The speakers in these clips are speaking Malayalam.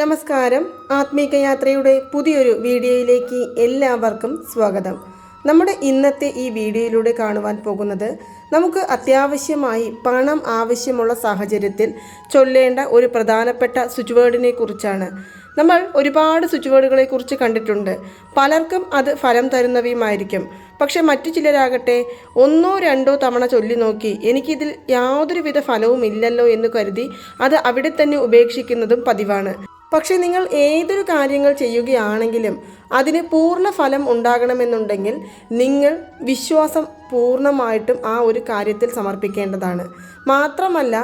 നമസ്കാരം. ആത്മീക യാത്രയുടെ പുതിയൊരു വീഡിയോയിലേക്ക് എല്ലാവർക്കും സ്വാഗതം. നമ്മുടെ ഇന്നത്തെ ഈ വീഡിയോയിലൂടെ കാണുവാൻ പോകുന്നത് നമുക്ക് അത്യാവശ്യമായി പണം ആവശ്യമുള്ള സാഹചര്യത്തിൽ ചൊല്ലേണ്ട ഒരു പ്രധാനപ്പെട്ട സ്വിച്ച് വേർഡിനെ കുറിച്ചാണ്. നമ്മൾ ഒരുപാട് സ്വിച്ച് വേർഡുകളെ കുറിച്ച് കണ്ടിട്ടുണ്ട്. പലർക്കും അത് ഫലം തരുന്നവയുമായിരിക്കും. പക്ഷേ മറ്റു ചിലരാകട്ടെ ഒന്നോ രണ്ടോ തവണ ചൊല്ലി നോക്കി എനിക്കിതിൽ യാതൊരുവിധ ഫലവും ഇല്ലല്ലോ എന്ന് കരുതി അത് അവിടെ തന്നെ ഉപേക്ഷിക്കുന്നതും പതിവാണ്. പക്ഷേ നിങ്ങൾ ഏതൊരു കാര്യങ്ങൾ ചെയ്യുകയാണെങ്കിലും അതിന് പൂർണ ഫലം ഉണ്ടാകണമെന്നുണ്ടെങ്കിൽ നിങ്ങൾ വിശ്വാസം പൂർണമായിട്ടും ആ ഒരു കാര്യത്തിൽ സമർപ്പിക്കേണ്ടതാണ്. മാത്രമല്ല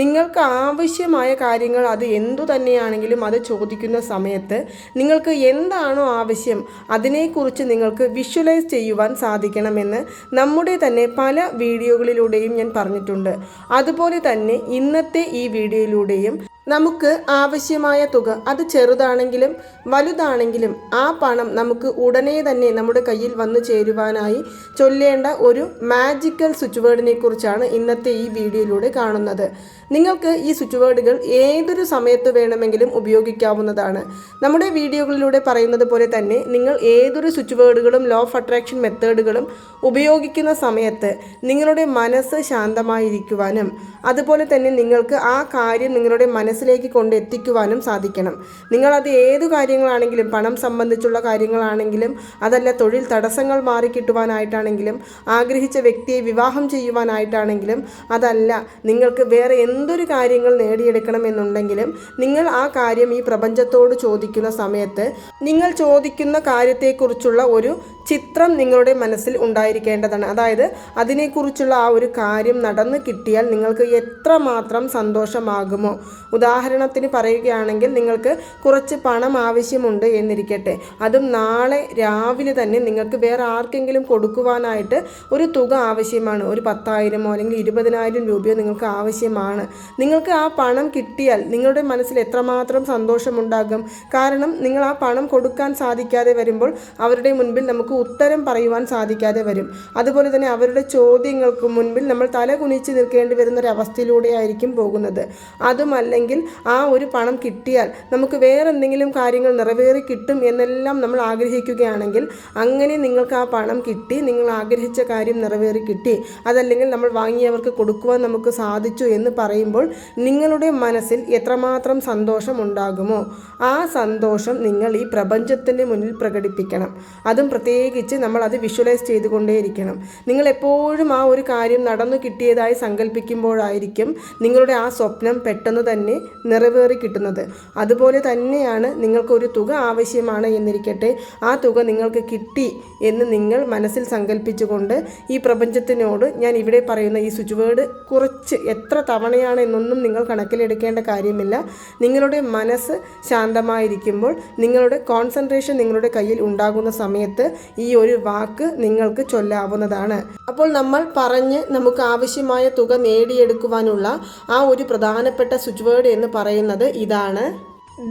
നിങ്ങൾക്ക് ആവശ്യമായ കാര്യങ്ങൾ അത് എന്തു തന്നെയാണെങ്കിലും അത് ചോദിക്കുന്ന സമയത്ത് നിങ്ങൾക്ക് എന്താണോ ആവശ്യം അതിനെക്കുറിച്ച് നിങ്ങൾക്ക് വിഷ്വലൈസ് ചെയ്യുവാൻ സാധിക്കണമെന്ന് നമ്മുടെ തന്നെ പല വീഡിയോകളിലൂടെയും ഞാൻ പറഞ്ഞിട്ടുണ്ട്. അതുപോലെ തന്നെ ഇന്നത്തെ ഈ വീഡിയോയിലൂടെയും നമുക്ക് ആവശ്യമായ തുക അത് ചെറുതാണെങ്കിലും വലുതാണെങ്കിലും ആ പണം നമുക്ക് ഉടനെ തന്നെ നമ്മുടെ കയ്യിൽ വന്നു ചേരുവാനായി ചൊല്ലേണ്ട ഒരു മാജിക്കൽ സ്വിച്ച് വേർഡിനെ കുറിച്ചാണ് ഇന്നത്തെ ഈ വീഡിയോയിലൂടെ കാണുന്നത്. നിങ്ങൾക്ക് ഈ സ്വിച്ച് വേർഡുകൾ ഏതൊരു സമയത്ത് വേണമെങ്കിലും ഉപയോഗിക്കാവുന്നതാണ്. നമ്മുടെ വീഡിയോകളിലൂടെ പറയുന്നത് പോലെ തന്നെ നിങ്ങൾ ഏതൊരു സ്വിച്ച് വേർഡുകളും ലോ ഓഫ് അട്രാക്ഷൻ മെത്തേഡുകളും ഉപയോഗിക്കുന്ന സമയത്ത് നിങ്ങളുടെ മനസ്സ് ശാന്തമായിരിക്കുവാനും അതുപോലെ തന്നെ നിങ്ങൾക്ക് ആ കാര്യം നിങ്ങളുടെ മനസ്സിലേക്ക് കൊണ്ടെത്തിക്കുവാനും സാധിക്കണം. നിങ്ങളത് ഏതു കാര്യങ്ങളാണെങ്കിലും പണം സംബന്ധിച്ചുള്ള കാര്യങ്ങളാണെങ്കിലും അതല്ല തൊഴിൽ തടസ്സങ്ങൾ മാറിക്കിട്ടുവാനായിട്ടാണെങ്കിലും ആഗ്രഹിച്ച വ്യക്തിയെ വിവാഹം ചെയ്യുവാനായിട്ടാണെങ്കിലും അതല്ല നിങ്ങൾക്ക് വേറെ എന്തൊരു കാര്യങ്ങൾ നേടിയെടുക്കണമെന്നുണ്ടെങ്കിലും നിങ്ങൾ ആ കാര്യം ഈ പ്രപഞ്ചത്തോട് ചോദിക്കുന്ന സമയത്ത് നിങ്ങൾ ചോദിക്കുന്ന കാര്യത്തെക്കുറിച്ചുള്ള ഒരു ചിത്രം നിങ്ങളുടെ മനസ്സിൽ ഉണ്ടായിരിക്കേണ്ടതാണ്. അതായത് അതിനെക്കുറിച്ചുള്ള ആ ഒരു കാര്യം നടന്നു കിട്ടിയാൽ നിങ്ങൾക്ക് എത്രമാത്രം സന്തോഷമാകുമോ? ഉദാഹരണത്തിന് പറയുകയാണെങ്കിൽ നിങ്ങൾക്ക് കുറച്ച് പണം ആവശ്യമുണ്ട് എന്നിരിക്കട്ടെ. അതും നാളെ രാവിലെ തന്നെ നിങ്ങൾക്ക് വേറെ ആർക്കെങ്കിലും കൊടുക്കുവാനായിട്ട് ഒരു തുക ആവശ്യമാണ്. ഒരു പത്തായിരമോ അല്ലെങ്കിൽ ഇരുപതിനായിരം രൂപയോ നിങ്ങൾക്ക് ആവശ്യമാണ്. നിങ്ങൾക്ക് ആ പണം കിട്ടിയാൽ നിങ്ങളുടെ മനസ്സിൽ എത്രമാത്രം സന്തോഷമുണ്ടാകും. കാരണം നിങ്ങൾ ആ പണം കൊടുക്കാൻ സാധിക്കാതെ വരുമ്പോൾ അവരുടെ മുൻപിൽ നമുക്ക് ഉത്തരം പറയുവാൻ സാധിക്കാതെ വരും. അതുപോലെ തന്നെ അവരുടെ ചോദ്യങ്ങൾക്ക് മുൻപിൽ നമ്മൾ തല കുനിച്ച് നിൽക്കേണ്ടി വരുന്ന ഒരു പോകുന്നത്. അതുമല്ലെങ്കിൽ ആ ഒരു പണം കിട്ടിയാൽ നമുക്ക് വേറെ എന്തെങ്കിലും കാര്യങ്ങൾ നിറവേറി കിട്ടും എന്നെല്ലാം നമ്മൾ ആഗ്രഹിക്കുകയാണെങ്കിൽ അങ്ങനെ നിങ്ങൾക്ക് ആ പണം കിട്ടി നിങ്ങൾ ആഗ്രഹിച്ച കാര്യം നിറവേറി കിട്ടി. അതല്ലെങ്കിൽ നമ്മൾ വാങ്ങിയവർക്ക് കൊടുക്കുവാൻ നമുക്ക് സാധിച്ചു എന്ന് പറയുമ്പോൾ നിങ്ങളുടെ മനസ്സിൽ എത്രമാത്രം സന്തോഷമുണ്ടാകുമോ ആ സന്തോഷം നിങ്ങൾ ഈ പ്രപഞ്ചത്തിന്റെ മുന്നിൽ പ്രകടിപ്പിക്കണം. അതും പ്രത്യേകിച്ച് നമ്മൾ അത് വിഷ്വലൈസ് ചെയ്തുകൊണ്ടേയിരിക്കണം. നിങ്ങൾ എപ്പോഴും ആ ഒരു കാര്യം നടന്നു കിട്ടിയതായി സങ്കല്പിക്കുമ്പോഴായിരിക്കും നിങ്ങളുടെ ആ സ്വപ്നം പെട്ടെന്ന് തന്നെ നിറവേറി കിട്ടുന്നത്. അതുപോലെ തന്നെയാണ് നിങ്ങൾക്കൊരു തുക ആവശ്യമാണ് എന്നിരിക്കട്ടെ ആ തുക നിങ്ങൾക്ക് കിട്ടി എന്ന് നിങ്ങൾ മനസ്സിൽ സങ്കല്പിച്ചുകൊണ്ട് ഈ പ്രപഞ്ചത്തിനോട് ഞാൻ ഇവിടെ പറയുന്ന ഈ സ്വിച്ച് വേർഡ് കുറച്ച് എത്ര തവണയാണ് എന്നൊന്നും നിങ്ങൾ കണക്കിലെടുക്കേണ്ട കാര്യമില്ല. നിങ്ങളുടെ മനസ്സ് ശാന്തമായിരിക്കുമ്പോൾ നിങ്ങളുടെ കോൺസെൻട്രേഷൻ നിങ്ങളുടെ കയ്യിൽ ഉണ്ടാകുന്ന സമയത്ത് ഈ ഒരു വാക്ക് നിങ്ങൾക്ക് ചൊല്ലാവുന്നതാണ്. അപ്പോൾ നമ്മൾ പറഞ്ഞ് നമുക്ക് ആവശ്യമായ തുക നേടിയെടുക്കുവാനുള്ള ആ ഒരു പ്രധാനപ്പെട്ട സ്വിച്ച് വേർഡ് എന്ന് പറയുന്നത് ഇതാണ്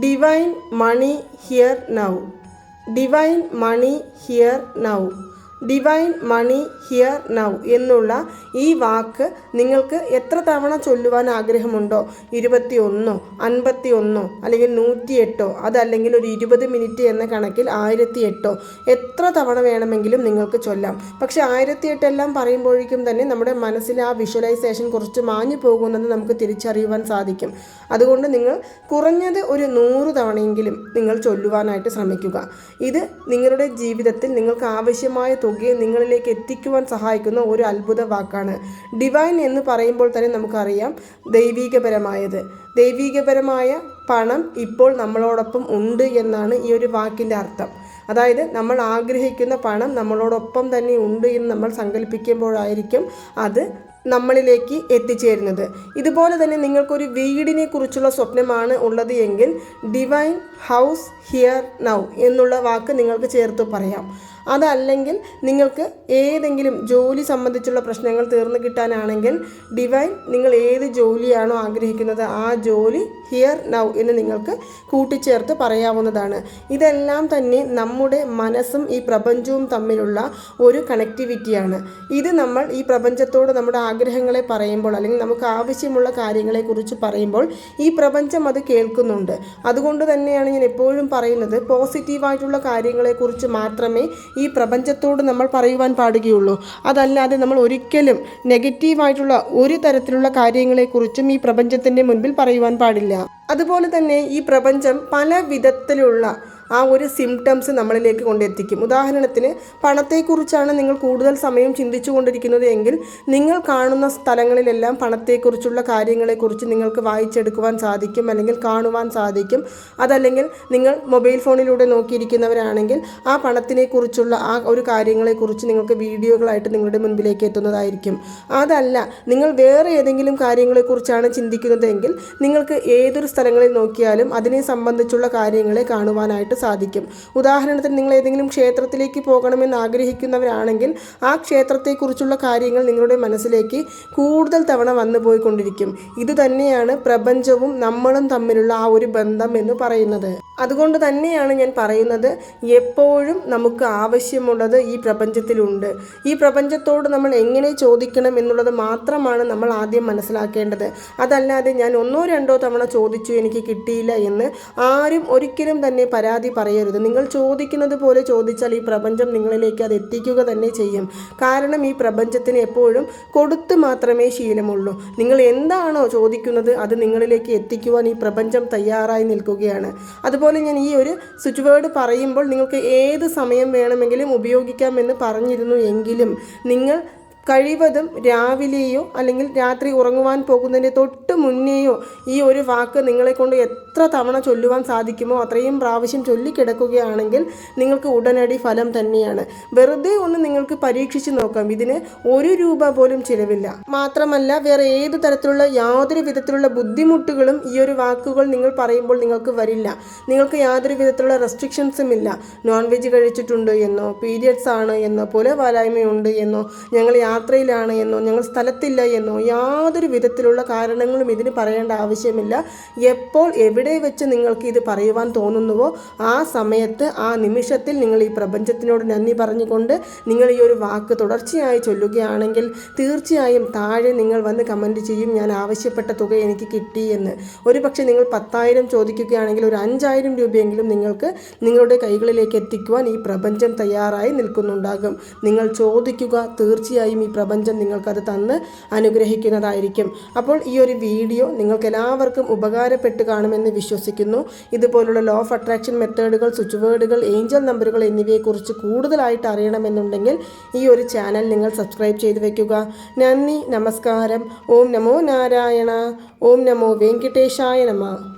divine money here now divine money here now divine money here now എന്നുള്ള ഈ വാക്ക് നിങ്ങൾക്ക് എത്ര തവണ ചൊല്ലുവാൻ ആഗ്രഹമുണ്ടോ? ഇരുപത്തി ഒന്നോ അൻപത്തി ഒന്നോ അല്ലെങ്കിൽ നൂറ്റിയെട്ടോ അതല്ലെങ്കിൽ ഒരു ഇരുപത് മിനിറ്റ് എന്ന കണക്കിൽ ആയിരത്തി എട്ടോ എത്ര തവണ വേണമെങ്കിലും നിങ്ങൾക്ക് ചൊല്ലാം. പക്ഷെ ആയിരത്തി എട്ടെല്ലാം പറയുമ്പോഴേക്കും തന്നെ നമ്മുടെ മനസ്സിൽ ആ വിഷ്വലൈസേഷൻ കുറച്ച് മാഞ്ഞു പോകുന്നത് നമുക്ക് തിരിച്ചറിയുവാൻ സാധിക്കും. അതുകൊണ്ട് നിങ്ങൾ കുറഞ്ഞത് ഒരു നൂറ് തവണയെങ്കിലും നിങ്ങൾ ചൊല്ലുവാനായിട്ട് ശ്രമിക്കുക. ഇത് നിങ്ങളുടെ ജീവിതത്തിൽ നിങ്ങൾക്ക് ആവശ്യമായ തുകയെ നിങ്ങളിലേക്ക് എത്തിക്കുവാൻ സഹായിക്കുന്ന ഒരു അത്ഭുത വാക്കാണ്. ഡിവൈൻ എന്ന് പറയുമ്പോൾ തന്നെ നമുക്കറിയാം ദൈവീകപരമായത്. ദൈവീകപരമായ പണം ഇപ്പോൾ നമ്മളോടൊപ്പം ഉണ്ട് എന്നാണ് ഈ ഒരു വാക്കിന്റെ അർത്ഥം. അതായത് നമ്മൾ ആഗ്രഹിക്കുന്ന പണം നമ്മളോടൊപ്പം തന്നെ ഉണ്ട് എന്ന് നമ്മൾ സങ്കല്പിക്കുമ്പോഴായിരിക്കും അത് നമ്മളിലേക്ക് എത്തിച്ചേരുന്നത്. ഇതുപോലെ തന്നെ നിങ്ങൾക്കൊരു വീടിനെ കുറിച്ചുള്ള സ്വപ്നമാണ് ഉള്ളത് എങ്കിൽ ഡിവൈൻ ഹൗസ് ഹിയർ നൗ എന്നുള്ള വാക്ക് നിങ്ങൾക്ക് ചേർത്ത് പറയാം. അതല്ലെങ്കിൽ നിങ്ങൾക്ക് ഏതെങ്കിലും ജോലി സംബന്ധിച്ചുള്ള പ്രശ്നങ്ങൾ തീർന്നു കിട്ടാനാണെങ്കിൽ ഡിവൈൻ നിങ്ങൾ ഏത് ജോലിയാണോ ആഗ്രഹിക്കുന്നത് ആ ജോലി ഹിയർ നൗ എന്ന് നിങ്ങൾക്ക് കൂട്ടിച്ചേർത്ത് പറയാവുന്നതാണ്. ഇതെല്ലാം തന്നെ നമ്മുടെ മനസ്സും ഈ പ്രപഞ്ചവും തമ്മിലുള്ള ഒരു കണക്ടിവിറ്റിയാണ് ഇത് നമ്മൾ ഈ പ്രപഞ്ചത്തോട് നമ്മുടെ ആഗ്രഹങ്ങളെ പറയുമ്പോൾ അല്ലെങ്കിൽ നമുക്ക് ആവശ്യമുള്ള കാര്യങ്ങളെക്കുറിച്ച് പറയുമ്പോൾ ഈ പ്രപഞ്ചം അത് കേൾക്കുന്നുണ്ട്. അതുകൊണ്ട് തന്നെയാണ് ഞാൻ എപ്പോഴും പറയുന്നത് പോസിറ്റീവായിട്ടുള്ള കാര്യങ്ങളെക്കുറിച്ച് മാത്രമേ ഈ പ്രപഞ്ചത്തോട് നമ്മൾ പറയുവാൻ പാടുകയുള്ളൂ. അതല്ലാതെ നമ്മൾ ഒരിക്കലും നെഗറ്റീവായിട്ടുള്ള ഒരു തരത്തിലുള്ള കാര്യങ്ങളെക്കുറിച്ചും ഈ പ്രപഞ്ചത്തിന്റെ മുൻപിൽ പറയുവാൻ പാടില്ല. അതുപോലെ തന്നെ ഈ പ്രപഞ്ചം പല വിധത്തിലുള്ള ആ ഒരു സിംറ്റംസ് നമ്മളിലേക്ക് കൊണ്ടെത്തിക്കും. ഉദാഹരണത്തിന് പണത്തെക്കുറിച്ചാണ് നിങ്ങൾ കൂടുതൽ സമയം ചിന്തിച്ചു കൊണ്ടിരിക്കുന്നത് എങ്കിൽ നിങ്ങൾ കാണുന്ന സ്ഥലങ്ങളിലെല്ലാം പണത്തെക്കുറിച്ചുള്ള കാര്യങ്ങളെക്കുറിച്ച് നിങ്ങൾക്ക് വായിച്ചെടുക്കുവാൻ സാധിക്കും അല്ലെങ്കിൽ കാണുവാൻ സാധിക്കും. അതല്ലെങ്കിൽ നിങ്ങൾ മൊബൈൽ ഫോണിലൂടെ നോക്കിയിരിക്കുന്നവരാണെങ്കിൽ ആ പണത്തിനെക്കുറിച്ചുള്ള ആ ഒരു കാര്യങ്ങളെക്കുറിച്ച് നിങ്ങൾക്ക് വീഡിയോകളായിട്ട് നിങ്ങളുടെ മുൻപിലേക്ക് എത്തുന്നതായിരിക്കും. അതല്ല നിങ്ങൾ വേറെ ഏതെങ്കിലും കാര്യങ്ങളെക്കുറിച്ചാണ് ചിന്തിക്കുന്നതെങ്കിൽ നിങ്ങൾക്ക് ഏതൊരു സ്ഥലങ്ങളിൽ നോക്കിയാലും അതിനെ സംബന്ധിച്ചുള്ള കാര്യങ്ങളെ കാണുവാനായിട്ട് സാധിക്കും. ഉദാഹരണത്തിന് നിങ്ങൾ ഏതെങ്കിലും ക്ഷേത്രത്തിലേക്ക് പോകണമെന്ന് ആഗ്രഹിക്കുന്നവരാണെങ്കിൽ ആ ക്ഷേത്രത്തെക്കുറിച്ചുള്ള കാര്യങ്ങൾ നിങ്ങളുടെ മനസ്സിലേക്ക് കൂടുതൽ തവണ വന്നു പോയിക്കൊണ്ടിരിക്കും. ഇത് തന്നെയാണ് പ്രപഞ്ചവും നമ്മളും തമ്മിലുള്ള ആ ഒരു ബന്ധം എന്ന് പറയുന്നത്. അതുകൊണ്ട് തന്നെയാണ് ഞാൻ പറയുന്നത് എപ്പോഴും നമുക്ക് ആവശ്യമുള്ളത് ഈ പ്രപഞ്ചത്തിലുണ്ട്. ഈ പ്രപഞ്ചത്തോട് നമ്മൾ എങ്ങനെ ചോദിക്കണം എന്നുള്ളത് മാത്രമാണ് നമ്മൾ ആദ്യം മനസ്സിലാക്കേണ്ടത്. അതല്ലാതെ ഞാൻ ഒന്നോ രണ്ടോ തവണ ചോദിച്ചു എനിക്ക് കിട്ടിയില്ല എന്ന് ആരും ഒരിക്കലും തന്നെ പരാതി പറയരുത്. നിങ്ങൾ ചോദിക്കുന്നത് പോലെ ചോദിച്ചാൽ ഈ പ്രപഞ്ചം നിങ്ങളിലേക്ക് അത് എത്തിക്കുക തന്നെ ചെയ്യും. കാരണം ഈ പ്രപഞ്ചത്തിന് എപ്പോഴും കൊടുത്ത് മാത്രമേ ശീലമുള്ളൂ. നിങ്ങൾ എന്താണോ ചോദിക്കുന്നത് അത് നിങ്ങളിലേക്ക് എത്തിക്കുവാൻ ഈ പ്രപഞ്ചം തയ്യാറായി നിൽക്കുകയാണ്. അതുപോലെ ഞാൻ ഈ ഒരു സ്വിച്ച് വേർഡ് പറയുമ്പോൾ നിങ്ങൾക്ക് ഏത് സമയം വേണമെങ്കിലും ഉപയോഗിക്കാമെന്ന് പറഞ്ഞിരുന്നു എങ്കിലും നിങ്ങൾ കഴിവതും രാവിലെയോ അല്ലെങ്കിൽ രാത്രി ഉറങ്ങുവാൻ പോകുന്നതിന്റെ തൊട്ട് മുന്നേയോ ഈ ഒരു വാക്ക് നിങ്ങളെ കൊണ്ട് എത്ര തവണ ചൊല്ലുവാൻ സാധിക്കുമോ അത്രയും പ്രാവശ്യം ചൊല്ലിക്കിടക്കുകയാണെങ്കിൽ നിങ്ങൾക്ക് ഉടനടി ഫലം തന്നെയാണ്. വെറുതെ ഒന്ന് നിങ്ങൾക്ക് പരീക്ഷിച്ച് നോക്കാം. ഇതിന് ഒരു രൂപ പോലും ചിലവില്ല. മാത്രമല്ല വേറെ ഏത് തരത്തിലുള്ള യാതൊരു വിധത്തിലുള്ള ബുദ്ധിമുട്ടുകളും ഈ ഒരു വാക്കുകൾ നിങ്ങൾ പറയുമ്പോൾ നിങ്ങൾക്ക് വരില്ല. നിങ്ങൾക്ക് യാതൊരു വിധത്തിലുള്ള റെസ്ട്രിക്ഷൻസും ഇല്ല. നോൺ വെജ് കഴിച്ചിട്ടുണ്ട് എന്നോ പീരിയഡ്സ് ആണ് എന്നോ പോലെ പാലായ്മയുണ്ട് എന്നോ ഞങ്ങൾ യാത്രയിലാണ് എന്നോ ഞങ്ങൾ സ്ഥലത്തില്ല എന്നോ യാതൊരു വിധത്തിലുള്ള കാരണങ്ങളും ഇതിന് പറയേണ്ട ആവശ്യമില്ല. എപ്പോൾ എവിടെ വെച്ച് നിങ്ങൾക്ക് ഇത് പറയുവാൻ തോന്നുന്നുവോ ആ സമയത്ത് ആ നിമിഷത്തിൽ നിങ്ങൾ ഈ പ്രപഞ്ചത്തിനോട് നന്ദി പറഞ്ഞുകൊണ്ട് നിങ്ങൾ ഈ ഒരു വാക്ക് തുടർച്ചയായി ചൊല്ലുകയാണെങ്കിൽ തീർച്ചയായും താഴെ നിങ്ങൾ വന്ന് കമന്റ് ചെയ്യും ഞാൻ ആവശ്യപ്പെട്ട തുക എനിക്ക് കിട്ടി എന്ന്. ഒരു പക്ഷേ നിങ്ങൾ പത്തായിരം ചോദിക്കുകയാണെങ്കിൽ ഒരു അഞ്ചായിരം രൂപയെങ്കിലും നിങ്ങൾക്ക് നിങ്ങളുടെ കൈകളിലേക്ക് എത്തിക്കുവാൻ ഈ പ്രപഞ്ചം തയ്യാറായി നിൽക്കുന്നുണ്ടാകും. നിങ്ങൾ ചോദിക്കുക തീർച്ചയായും ഈ പ്രപഞ്ചം നിങ്ങൾക്കത് തന്ന് അനുഗ്രഹിക്കുന്നതായിരിക്കും. അപ്പോൾ ഈ ഒരു വീഡിയോ നിങ്ങൾക്ക് എല്ലാവർക്കും ഉപകാരപ്പെട്ട് കാണുമെന്ന് വിശ്വസിക്കുന്നു. ഇതുപോലുള്ള ലോ ഓഫ് അട്രാക്ഷൻ മെത്തേഡുകൾ സ്വിച്ച് വേർഡുകൾ ഏഞ്ചൽ നമ്പറുകൾ എന്നിവയെക്കുറിച്ച് കൂടുതലായിട്ട് അറിയണമെന്നുണ്ടെങ്കിൽ ഈ ഒരു ചാനൽ നിങ്ങൾ സബ്സ്ക്രൈബ് ചെയ്ത് വയ്ക്കുക. നന്ദി നമസ്കാരം. ഓം നമോ നാരായണ. ഓം നമോ വെങ്കിട്ടേശായ നമ.